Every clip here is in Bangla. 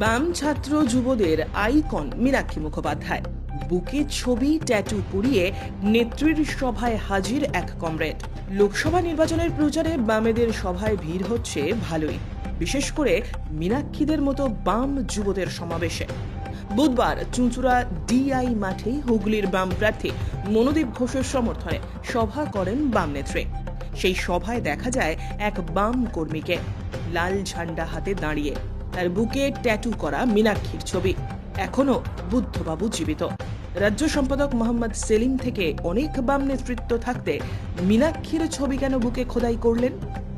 বাম ছাত্র যুবদের আইকন মীনাক্ষী মুখোপাধ্যায়। বুকে ছবি, ট্যাটু পুড়িয়ে নেত্রীর সভায় হাজির এক কমরেড। লোকসভা নির্বাচনের প্রচারে বামেদের সভায় ভিড় হচ্ছে ভালোই, বিশেষ করে মীনাক্ষীদের মতো বাম যুবদের সমাবেশে। বুধবার চুঁচুড়া ডিআই মাঠে হুগলির বাম প্রার্থী মনোদীপ ঘোষের সমর্থনে সভা করেন বাম নেত্রী। সেই সভায় দেখা যায় এক বাম কর্মীকে, লাল ঝান্ডা হাতে দাঁড়িয়ে। তার বুকে ট্যাটু করা মীনাক্ষীর ছবি। এখনও বুদ্ধবাবু জীবিত। রাজ্য সম্পাদক মোহাম্মদ সেলিম থেকে অনেক বাম নেতৃত্ব থাকতে মীনাক্ষীর ছবি কেন বুকে খোদাই করলেন?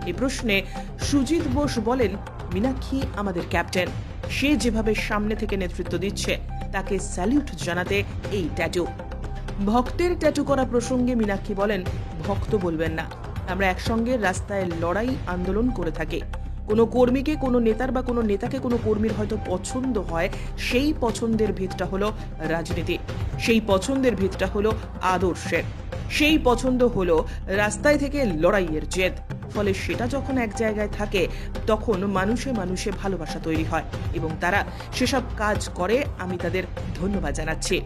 এ প্রশ্নে সুজিত বোস বলেন, মীনাক্ষী আমাদের ক্যাপ্টেন। সে যেভাবে সামনে থেকে নেতৃত্ব দিচ্ছে, তাকে স্যালিউট জানাতে এই ট্যাটু। ভক্তের ট্যাটু করা প্রসঙ্গে মীনাক্ষী বলেন, ভক্ত বলবেন না। আমরা একসঙ্গে রাস্তায় লড়াই, আন্দোলন করে থাকি। কোনো কর্মীকে, কোনো নেতার বা কোনো নেতাকে কোনো কর্মীর হয়তো পছন্দ হয়, সেই পছন্দের ভিতটা হলো রাজনীতি। সেই পছন্দের ভিতটা হলো আদর্শের। সেই পছন্দ হলো রাস্তায় থেকে লড়াইয়ের জেদ। ফলে সেটা যখন এক জায়গায় থাকে, তখন মানুষে মানুষে ভালোবাসা তৈরি হয় এবং তারা সেসব কাজ করে, আমি তাদের ধন্যবাদ জানাচ্ছি।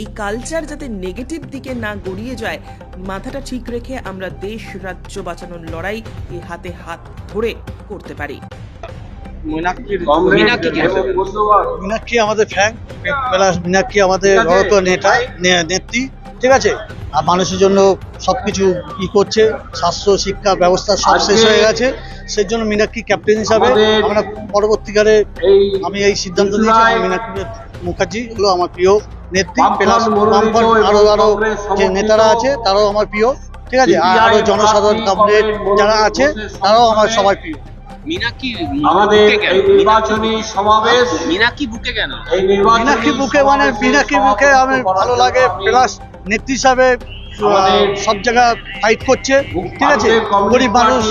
এই কালচার যাতে নেগেটিভ দিকে না গড়িয়ে যায় মাথাটা ঠিক রেখে আমরা দেশ রাজ্য বাঁচানোর লড়াই এই হাতে হাত ধরে করতে পারি। মীনাক্ষী আমাদের ফ্যান প্লাস মীনাক্ষী আমাদের ঠিক রত নেতা নেত্রী ঠিক আছে? আর মানুষের জন্য সবকিছু ই করছে স্বাস্থ্য শিক্ষা ব্যবস্থা সব শেষ হয়ে গেছে। সেই জন্য মীনাক্ষী ক্যাপ্টেন হিসাবে আমরা পরবর্তীকালে আমি এই সিদ্ধান্ত নিয়েছি মীনাক্ষী মুখার্জি হলো আমার প্রিয় নেত্রী প্লাস মনোনীত বামফ্রন্ট এবং আরও আরও যে নেতারা আছে তারাও আমার প্রিয়। ঠিক আছে? আর আরও জনসাধারণ কমরেড যারা আছে তারাও আমার সবাই প্রিয়। মিনাকি আমাদের এই নির্বাচনী সমাবেশ মিনাকি বুকে কেন? এই নির্বাচনী বুকে মানে মিনাকি মীনাক্ষী বুকে আমি আমার ভালো লাগে প্লাস নেত্রী হিসাবে আমাদের সব জায়গায় ফাইট করছে। ঠিক আছে? গরিব মানুষ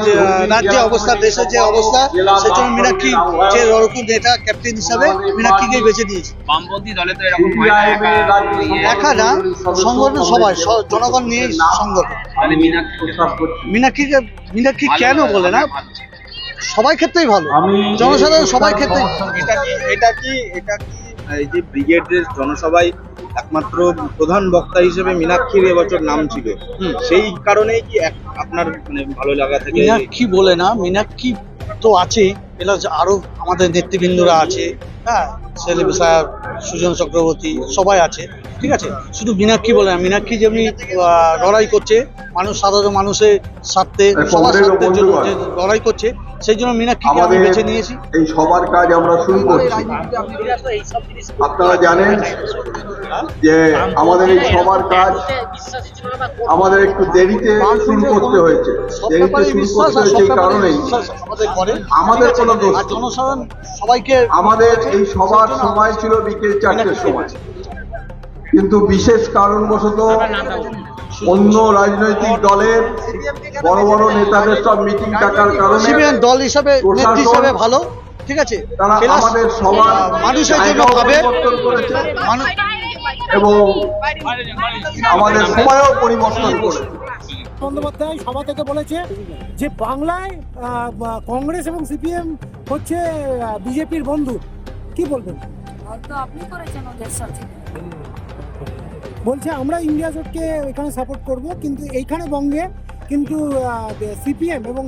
যে, রাজ্যে অবস্থা দেশের যে অবস্থা জেলা সেজন্য মীনাক্ষী যে রড়কু নেতা ক্যাপ্টেন হিসাবে মীনাক্ষীকেই বেছে দিয়েছে বামপন্থী দলে তো এরকম না একা এর রাজ্য ইয়ে, একা না সংগঠন সবাই জনগণ নিয়ে সংগঠন। মীনাক্ষী মীনাক্ষীকে মীনাক্ষী কেন বলে না। সবাই ক্ষেত্রেই ভালো। জনসাধারণ সবাই ক্ষেত্রে এটা কি এটা কি এটা কি এই যে ব্রিগেডের জনসভায় একমাত্র প্রধান বক্তা হিসেবে মীনাক্ষীর এবছর নাম ছিল। হুম। সেই কারণেই কি আপনার মানে ভালো লাগা থেকে মীনাক্ষী বলে না মীনাক্ষী তো আছেই প্লাস আরও আমাদের নেতৃবৃন্দরা আছে হ্যাঁ সেলিম স্যার সুজন চক্রবর্তী সবাই আছে ঠিক আছে? শুধু মীনাক্ষী বলে না মীনাক্ষী যেমনি আহ, লড়াই করছে মানুষ সাধারণ মানুষের স্বার্থে সবার স্বার্থের জন্য লড়াই করছে সেই জন্য মীনাক্ষীকে আমি বেছে নিয়েছি? এই সবার কাজ আমরা শুরু করছি। আপনারা জানেন যে আমাদের এই সবার কাজ আমাদের একটু দেরিতে শুরু করতে হয়েছে। দেরিতে শুরু করতে হয়েছে এই কারণেই। আমাদের কোনো দোষ জনসাধারণ সবাইকে আমাদের এই সবার সময় ছিল বিকেল চারটের সময়। কিন্তু বিশেষ কারণবশত অন্য রাজনৈতিক দলের বড় বড় নেতাদের সব মিটিং ডাকার কারণে সিপিএম দল হিসাবে নেত্রী হিসাবে ভালো ঠিক আছে? তারা আমাদের সবার মানুষের জন্য ভাবে। মানুষ এবং আমাদের সময়ও পরিবর্তন করেছে। বন্দ্যোপাধ্যায় সভা থেকে বলেছে যে বাংলায় কংগ্রেস এবং সিপিএম হচ্ছে বিজেপির বন্ধু। কি বলবেন? আপনি করেছেন ওদের সাথে। বলছে, আমরা ইন্ডিয়া জোটকে এখানে সাপোর্ট করব, কিন্তু এইখানে বঙ্গে কিন্তু সিপিএম এবং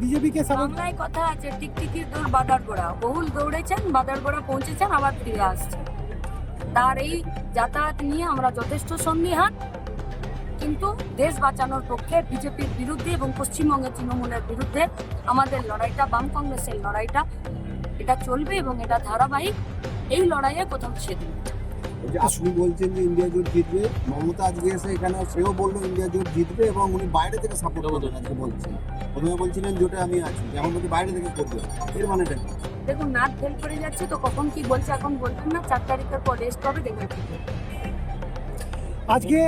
বিজেপিকে বাংলায় কথা আছে, টিকটিকির দৌড় বাদারগোড়া বহুল দৌড়েছেন বাদারগোড়া পৌঁছেছেন, আবার ফিরে আসছেন। তার এই যাতায়াত নিয়ে আমরা যথেষ্ট সন্দিহান। কিন্তু দেশ বাঁচানোর পক্ষে বিজেপির বিরুদ্ধে এবং পশ্চিমবঙ্গের তৃণমূলের বিরুদ্ধে আমাদের লড়াইটা, বাম কংগ্রেসের লড়াইটা, এটা চলবে এবং এটা ধারাবাহিক। এই লড়াইয়ে কোথাও ছেদে আপনি বলছেন যে ইন্ডিয়া জোট জিতবে মমতা আজকে এসে এখানে সেও বলল ইন্ডিয়া জোট জিতবে এবং উনি বাইরে থেকে সাপোর্ট করবেন আজকে বলছেন। প্রথমে বলছিলেন জোটে আমি আছি এখন বলছি বাইরে থেকে করবে এর মানেটা কি? দেখুন নাট ফেল করে যাচ্ছে তো কখন কি বলছে এখন বলবেন না চার তারিখের পর রেস্ট হবে দেখবেন আজকে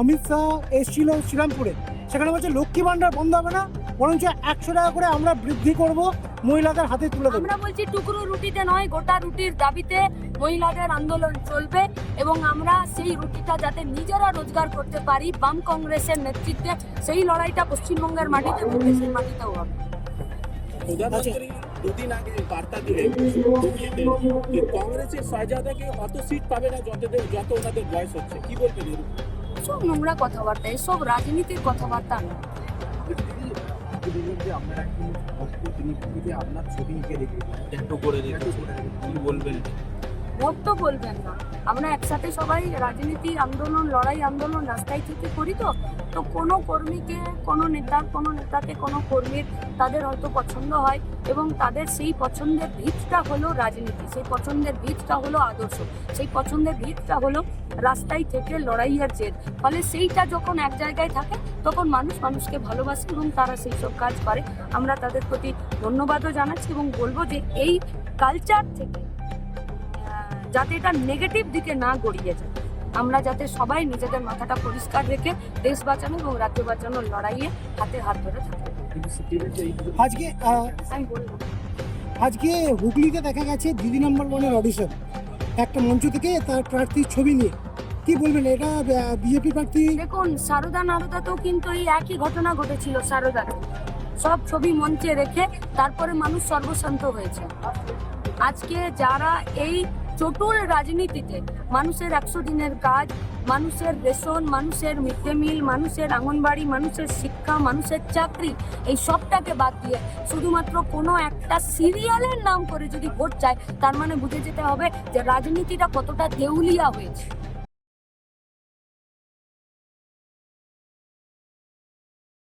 অমিত শাহ এসেছিল শ্রীরামপুরে। সেখানে বলছে লক্ষ্মী ভান্ডার বন্ধ হবে না বরঞ্চ একশো টাকা করে আমরা বৃদ্ধি করব মহিলাদের হাতে তুলে দেবো। আমরা বলছি টুকরো রুটিতে নয় গোটা রুটির দাবিতে মহিলাদের আন্দোলন চলবে এবং আমরা সেই রুটিটা যাতে নিজেরা রোজগার করতে পারি বাম কংগ্রেসের নেতৃত্বে সেই লড়াইটা পশ্চিমবঙ্গের মাটিতে এবং দেশের মাটিতেও হবে। আচ্ছা। দুদিন আগে বার্তা দিলেন হুগলিতে যে কংগ্রেসের শাহজাদাকে অত সিট পাবে না যত যত ওনাদের বয়স হচ্ছে। কি বলবেন সব নোংরা কথাবার্তা এসব রাজনীতির কথাবার্তা না একটু করে রেখেছে কি বলবেন? ভক্ত বলবেন না। আমরা একসাথে সবাই রাজনীতি আন্দোলন লড়াই আন্দোলন রাস্তায় থেকে করি তো। তো কোনো কর্মীকে কোনো নেতা কোনো নেতাকে কোনো কর্মীর তাদের হয়তো পছন্দ হয় এবং তাদের সেই পছন্দের ভিতটা হলো রাজনীতি। সেই পছন্দের ভিতটা হলো আদর্শ। সেই পছন্দের ভিতটা হলো রাস্তায় থেকে লড়াইয়ের জেদ। ফলে সেইটা যখন এক জায়গায় থাকে তখন মানুষ মানুষকে ভালোবাসে এবং তারা সেই সব কাজ করে। আমরা তাদের প্রতি ধন্যবাদও জানাচ্ছি এবং বলব যে এই কালচার থেকে যাতে এটা নেগেটিভ দিকে না গড়িয়ে যায়। আমরা যাতে সবাই নিজেদের মাথাটা পরিষ্কার রেখে দেশ বাঁচানো এবং রাজ্য বাঁচানোর লড়াইয়ে হাতে হাত ধরে থাকি। আজকে আমি বলব। আজকে হুগলিতে দেখা গেছে দিদি নম্বর ওয়ানের অডিশন একটা মঞ্চ থেকে তার প্রার্থীর ছবি নিয়ে। কি বলবেন, এটা বিজেপি প্রার্থী? দেখুন, সারদা নারদাতেও কিন্তু এই একই ঘটনা ঘটেছিল সারদাতে। সব ছবি মঞ্চে রেখে তারপরে মানুষ সর্বশান্ত হয়েছে। আজকে যারা এই চটুল রাজনীতিতে মানুষের একশো দিনের কাজ, মানুষের রেশন, মানুষের মিড ডে মিল, মানুষের আঙ্গনবাড়ি, মানুষের শিক্ষা, মানুষের চাকরি, এই সবটাকে বাদ দিয়ে শুধুমাত্র কোনো একটা সিরিয়ালের নাম করে যদি ভোট চায়, তার মানে বুঝে যেতে হবে যে রাজনীতিটা কতটা দেউলিয়া হয়েছে।